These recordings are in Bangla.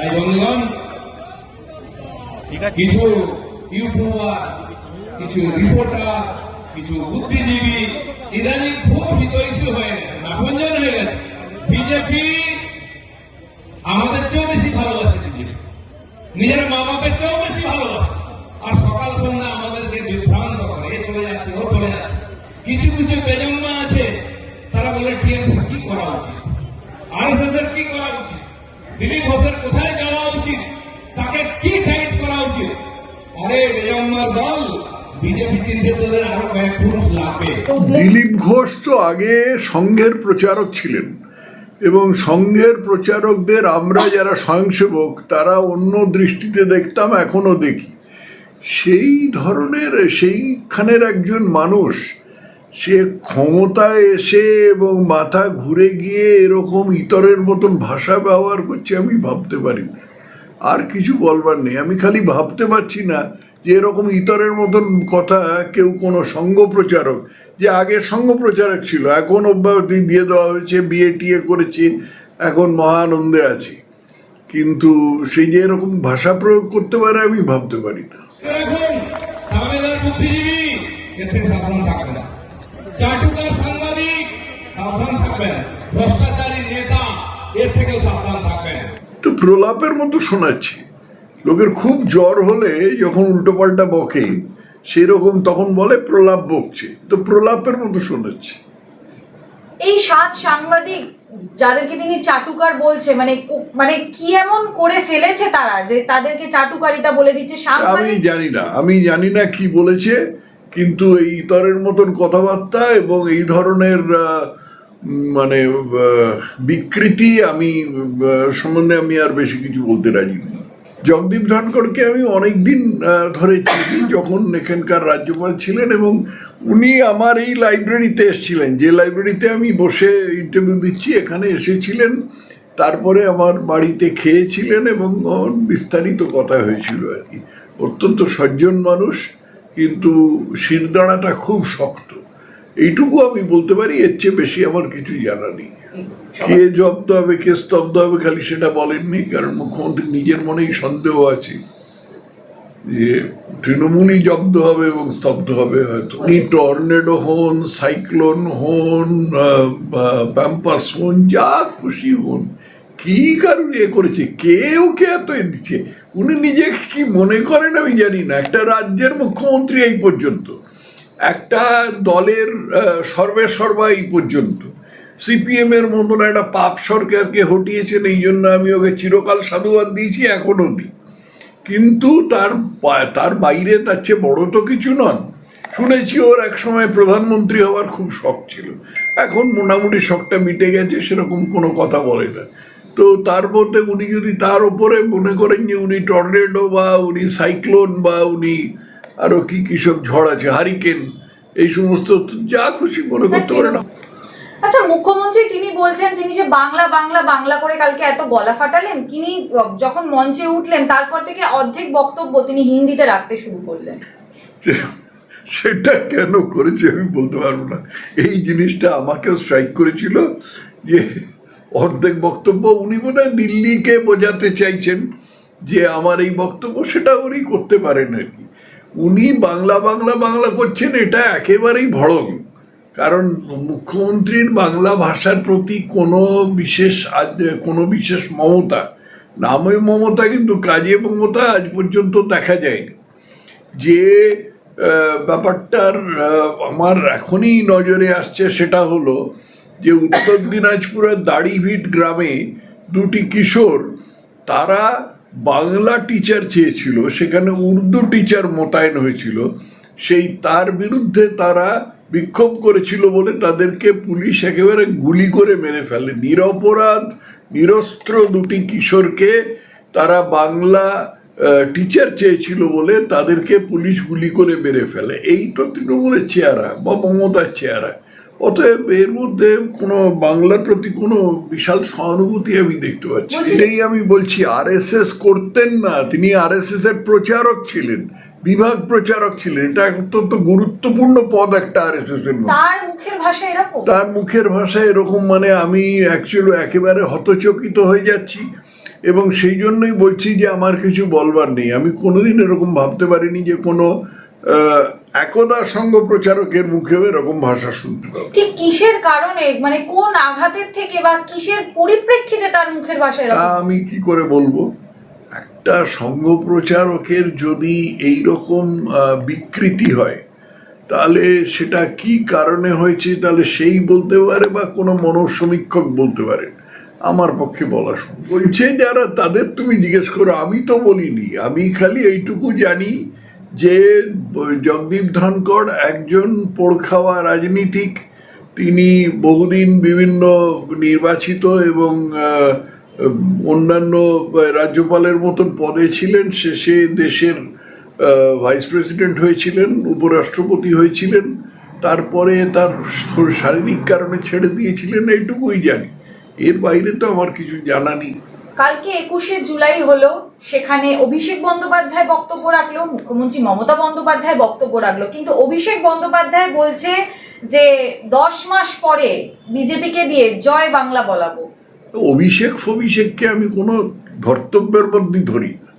তাই বন্ধুগণ কিছু ইউটিউবার কিছু রিপোর্টার কিছু বুদ্ধিজীবী ইদানিং খুব হিতৈষী হয়ে গেছে আপনজন হয়ে গেছে। বিজেপি আমাদের চেয়েও বেশি ভালোবাসে বিজেপি নিজের মা বাপের চেয়েও বেশি ভালোবাসে। আর সকাল সন্ধ্যা আমাদেরকে বিভ্রান্ত করে এ চলে যাচ্ছে ও চলে যাচ্ছে। কিছু কিছু বেজন্মা আছে তারা বলে টিএমসি কি করা উচিত? আরএসএস এর কি করা দিলীপ ঘোষের কোথায় যাওয়া উচিত? তাকে কি টাইট করা উচিত? আরে দল দিলীপ ঘোষ তো আগে সংঘের প্রচারক ছিলেন এবং সংঘের প্রচারকদের আমরা যারা স্বয়ংসেবক, তারা অন্য দৃষ্টিতে দেখতাম, এখনও দেখি। সেই ধরনের, সেইখানের একজন মানুষ সে ক্ষমতায় এসে এবং মাথা ঘুরে গিয়ে এরকম ইতরের মতন ভাষা ব্যবহার করছে, আমি ভাবতে পারি না আর কিছু বলবার নেই। আমি খালি ভাবতে পারছি না যে এরকম ইতরের মতন কথা কেউ কোনো সঙ্গ প্রচারক যে আগে সঙ্গ প্রচারক ছিল, এখন অব্যাহতি দিয়ে দেওয়া হয়েছে, বিয়ে টিয়ে করেছে, এখন মহানন্দে আছি। কিন্তু সেই যে এরকম ভাষা প্রয়োগ করতে পারে, আমি ভাবতে পারি না। চাটুকার সাংবাদিক সাবধান থাকবেন। ভ্রষ্টাচারী নেতা এর থেকেও সাবধান থাকবেন। তো প্রলাপের মতো শোনাচ্ছি। লোকের খুব জ্বর হলে যখন উল্টোপাল্টা বকে সেরকম তখন বলে প্রলাপ বকছে। তো প্রলাপের মতো শোনাচ্ছে। এই সাত সাংবাদিক যাদেরকে তিনি চাটুকার বলছে মানে মানে কি এমন করে ফেলেছে তারা? যে তাদেরকে চাটুকারিতা বলে দিচ্ছে আমি সাংবাদিক জানি না আমি জানি না কি বলেছে। কিন্তু এই ইতরের মতন কথাবার্তা এবং এই ধরনের মানে বিকৃতি আমি সম্বন্ধে আমি আর বেশি কিছু বলতে রাজি নেই। জগদীপ ধনকরকে আমি অনেক দিন ধরে চিনি, যখন এখানকার রাজ্যপাল ছিলেন এবং উনি আমার এই লাইব্রেরিতে এসেছিলেন। যে লাইব্রেরিতে আমি বসে ইন্টারভিউ দিচ্ছি, এখানে এসেছিলেন, তারপরে আমার বাড়িতে খেয়েছিলেন এবং বিস্তারিত কথা হয়েছিল আর কি। অত্যন্ত সজ্জন মানুষ। কিন্তু শিরদাঁড়াটা খুব শক্ত। এইটুকু আমি বলতে পারি এর চেয়ে বেশি আমার কিছু জানা নেই। কে জব্দ হবে কে স্তব্ধ হবে খালি সেটা বলেননি কারণ মুখ্যমন্ত্রী নিজের মনেই সন্দেহ আছে যে তৃণমূলই জব্দ হবে এবং স্তব্ধ হবে হয়তো। উনি টর্নেডো হন সাইক্লোন হন প্যাম্পাস হন যা খুশি হন। কি কারণ এ করেছে? কে ওকে এত এ দিচ্ছে? উনি নিজেকে কি মনে করেন আমি জানি না। একটা রাজ্যের মুখ্যমন্ত্রী এই পর্যন্ত। একটা দলের সর্বে সর্বা এই পর্যন্ত। সিপিএম এর মতন একটা পাপ সরকারকে হটিয়েছেন, এই জন্য আমি ওকে চিরকাল সাধুবাদ দিয়েছি এখনও দিই কিন্তু তার তার বাইরে তার চেয়ে বড় তো কিছু নন। শুনেছি ওর এক সময় প্রধানমন্ত্রী হওয়ার খুব শখ ছিল। এখন মোটামুটি শখটা মিটে গেছে, সেরকম কোনো কথা বলে না। তো তার মধ্যে উনি যদি তার ওপরে মনে করেন যে উনি টর্নেডো বা উনি সাইক্লোন বা উনি আরও কি কী সব ঝড় আছে হারিকেন এই সমস্ত যা খুশি মনে করতে পারে না আচ্ছা মুখ্যমন্ত্রী তিনি বলছেন তিনি যে বাংলা বাংলা বাংলা করে কালকে এত গলা ফাটালেন তিনি যখন মঞ্চে উঠলেন তারপর থেকে অর্ধেক বক্তব্য তিনি হিন্দিতে রাখতে শুরু করলেন। সেটা কেন করেছে আমি বলতে পারব না। এই জিনিসটা আমাকেও স্ট্রাইক করেছিল যে অর্ধেক বক্তব্য উনি বোধহয় দিল্লিকে বোঝাতে চাইছেন যে আমার এই বক্তব্য সেটা উনি করতে পারেন আর কি। উনি বাংলা বাংলা বাংলা করছেন, এটা একেবারেই ভড়ং কারণ মুখ্যমন্ত্রীর বাংলা ভাষার প্রতি কোনো বিশেষ কোনো বিশেষ মমতা, নামে মমতা কিন্তু কাজে মমতা আজ পর্যন্ত দেখা যায়নি। যে ব্যাপারটার আমার এখনই নজরে আসছে সেটা হলো যে উত্তর দিনাজপুরের দাড়িভিট গ্রামে দুটি কিশোর, তারা বাংলা টিচার চেয়েছিল, সেখানে উর্দু টিচার মোতায়েন হয়েছিল। সেই তার বিরুদ্ধে তারা বিক্ষোভ করেছিল বলে তাদেরকে পুলিশ একেবারে গুলি করে মেরে ফেলে। নিরপরাধ, নিরস্ত্র দুটি কিশোরকে তারা বাংলা টিচার চেয়েছিল বলে তাদেরকে পুলিশ গুলি করে মেরে ফেলে। এই তো তৃণমূলের চেহারা বা মমতার চেহারা। অতএব এর মধ্যে কোনো বাংলার প্রতি কোনো বিশাল সহানুভূতি আমি দেখতে পাচ্ছি এটাই আমি বলছি আরএসএস করতেন না। তিনি আরএসএস এর প্রচারক ছিলেন বিভাগ প্রচারক ছিলেন। এটা অত্যন্ত গুরুত্বপূর্ণ পদ একটা এর তার মুখের ভাষা এরকম? তার মুখের ভাষা এরকম মানে আমি অ্যাকচুয়ালি একেবারে হতচকিত হয়ে যাচ্ছি। এবং সেই জন্যই বলছি যে আমার কিছু বলবার নেই। আমি কোনোদিন এরকম ভাবতে পারিনি যে কোনো একদা সঙ্গ প্রচারকের মুখেও এরকম ভাষা শুনতে পাবো। ঠিক কিসের কারণে? মানে কোন আঘাতের থেকে বা কিসের পরিপ্রেক্ষিতে তার মুখের ভাষা এরকম? আমি কি করে বলব? একটা সংঘ প্রচারকের যদি এই রকম বিকৃতি হয় তাহলে সেটা কি কারণে হয়েছে? তাহলে সেই বলতে পারে বা কোনো মনোসমীক্ষক বলতে পারে। আমার পক্ষে বলা সম্ভব। বলছে যারা তাদের তুমি জিজ্ঞেস করো। আমি তো বলিনি। আমি খালি এইটুকু জানি যে জগদীপ ধনকর একজন পোড়খাওয়া রাজনীতিক, তিনি বহুদিন বিভিন্ন নির্বাচিত এবং অন্যান্য রাজ্যপালের মতন পদে ছিলেন। শেষে দেশের ভাইস প্রেসিডেন্ট হয়েছিলেন, উপরাষ্ট্রপতি হয়েছিলেন। তারপরে তার শারীরিক কারণে ছেড়ে দিয়েছিলেন, এইটুকুই জানি। এর বাইরে তো আমার কিছু জানা নেই। কালকে একুশে জুলাই হলো, সেখানে অভিষেক বন্দ্যোপাধ্যায় বক্তব্য রাখল, মুখ্যমন্ত্রী মমতা বন্দ্যোপাধ্যায় বক্তব্য রাখল। কিন্তু অভিষেক বন্দ্যোপাধ্যায় বলছে যে, দশ মাস পরে বিজেপিকে দিয়ে জয় বাংলা বলাবো। অভিষেক ফভিষেককে আমি কোনো ধর্তব্যের মধ্যে ধরি না।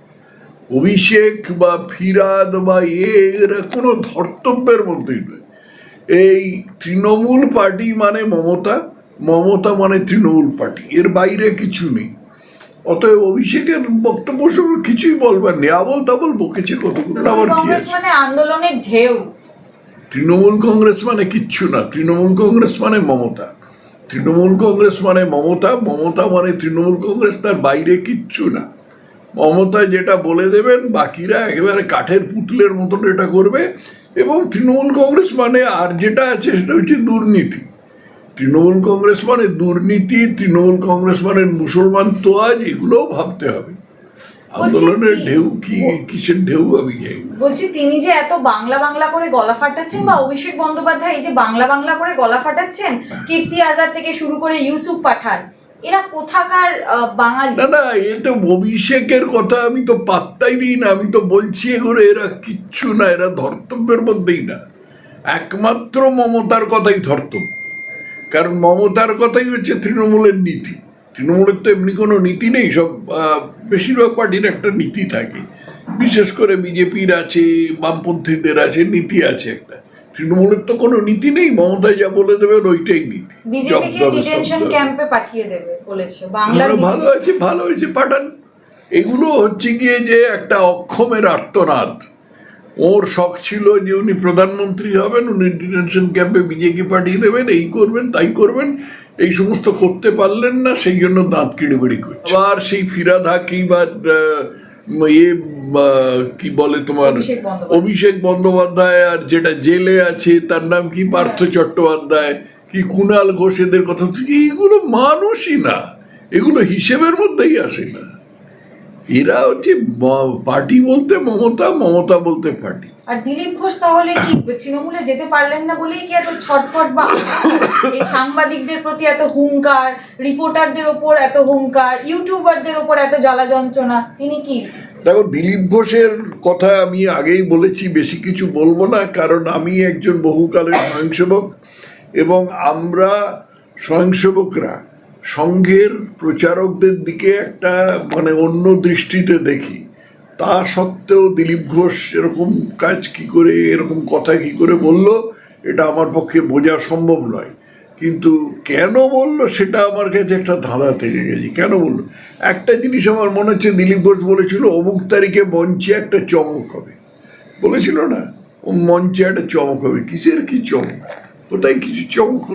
অভিষেক বা ফিরাদ বা এরা কোনো ধর্তব্যের মধ্যেই নয়। এই তৃণমূল পার্টি মানে মমতা মমতা মানে তৃণমূল পার্টি। এর বাইরে কিছু নেই। অতএব অভিষেকের বক্তব্য সব কিছুই বলবার নেই আবল তাবল বকেছে কতগুলো আবার কি মানে আন্দোলনের ঢেউ। তৃণমূল কংগ্রেস মানে কিচ্ছু না। তৃণমূল কংগ্রেস মানে মমতা। তৃণমূল কংগ্রেস মানে মমতা। মমতা মানে তৃণমূল কংগ্রেস তার বাইরে কিচ্ছু না। মমতা যেটা বলে দেবেন বাকিরা একেবারে কাঠের পুতুলের মতন এটা করবে। এবং তৃণমূল কংগ্রেস মানে আর যেটা আছে সেটা হচ্ছে দুর্নীতি। তৃণমূল কংগ্রেস মানে দুর্নীতি তৃণমূল কংগ্রেস মানে মুসলমান তোয়াজ এগুলোও ভাবতে হবে। আন্দোলনের ঢেউ কি কিসের ঢেউ আমি না। বলছি তিনি যে এত বাংলা বাংলা করে গলা ফাটাচ্ছেন বা অভিষেক বন্দ্যোপাধ্যায় এই যে বাংলা বাংলা করে গলা ফাটাচ্ছেন কীর্তি আজাদ থেকে শুরু করে ইউসুফ পাঠান এরা কোথাকার বাঙালি? না না এ তো অভিষেকের কথা আমি তো পাত্তাই দিই না আমি তো বলছি এগুলো এরা কিচ্ছু না এরা ধর্তব্যের মধ্যেই না। একমাত্র মমতার কথাই ধর্তব্য। কারণ মমতার কথাই হচ্ছে তৃণমূলের নীতি। তৃণমূলের তো এমনি কোনো নীতি নেই সব বেশিরভাগ পার্টির একটা নীতি থাকে। বিশেষ করে বিজেপির আছে বামপন্থীদের আছে নীতি আছে একটা। তৃণমূলের তো কোনো নীতি নেই মমতা যা বলে দেবেন ওইটাই নীতি। দেবে ভালো আছে ভালো হয়েছে পাঠান। এগুলো হচ্ছে গিয়ে যে একটা অক্ষমের আর্তনাদ। ওর শখ ছিল যে উনি প্রধানমন্ত্রী হবেন উনি ডিটেনশন ক্যাম্পে বিজেপি পাঠিয়ে দেবেন এই করবেন তাই করবেন। এই সমস্ত করতে পারলেন না সেই জন্য দাঁত কিড়িবিড়ি করছে আবার সেই ফিরাদ হাকি বা ইয়ে বা, কি বলে তোমার? অভিষেক বন্দ্যোপাধ্যায়। আর যেটা জেলে আছে তার নাম কি? পার্থ চট্টোপাধ্যায়। কি কুণাল ঘোষ এদের কথা এইগুলো মানুষই না। এগুলো হিসেবের মধ্যেই আসে না। এরা হচ্ছে পার্টি বলতে মমতা মমতা বলতে পার্টি। আর দিলীপ ঘোষ তাহলে কি তৃণমূলে যেতে পারলেন না বলেই কি এত ছটফট বা এই সাংবাদিকদের প্রতি এত হুঙ্কার রিপোর্টারদের ওপর এত হুঙ্কার ইউটিউবারদের ওপর এত জ্বালা যন্ত্রণা তিনি কি? দেখো দিলীপ ঘোষের কথা আমি আগেই বলেছি বেশি কিছু বলব না কারণ আমি একজন বহুকালের স্বয়ংসেবক এবং আমরা স্বয়ংসেবকরা। সংঘের প্রচারকদের দিকে একটা মানে অন্য দৃষ্টিতে দেখি। তা সত্ত্বেও দিলীপ ঘোষ এরকম কাজ কি করে, এরকম কথা কি করে বলল, এটা আমার পক্ষে বোঝা সম্ভব নয়। কিন্তু কেন বলল সেটা আমার কাছে একটা ধাঁধা থেকে গেছে। কেন বলল? একটা জিনিস আমার মনে হচ্ছে দিলীপ ঘোষ বলেছিল, অমুক তারিখে মঞ্চে একটা চমক হবে। বলেছিল না, ও মঞ্চে একটা চমক হবে। কিসের কি চমক? কোথায় কিছু চমক?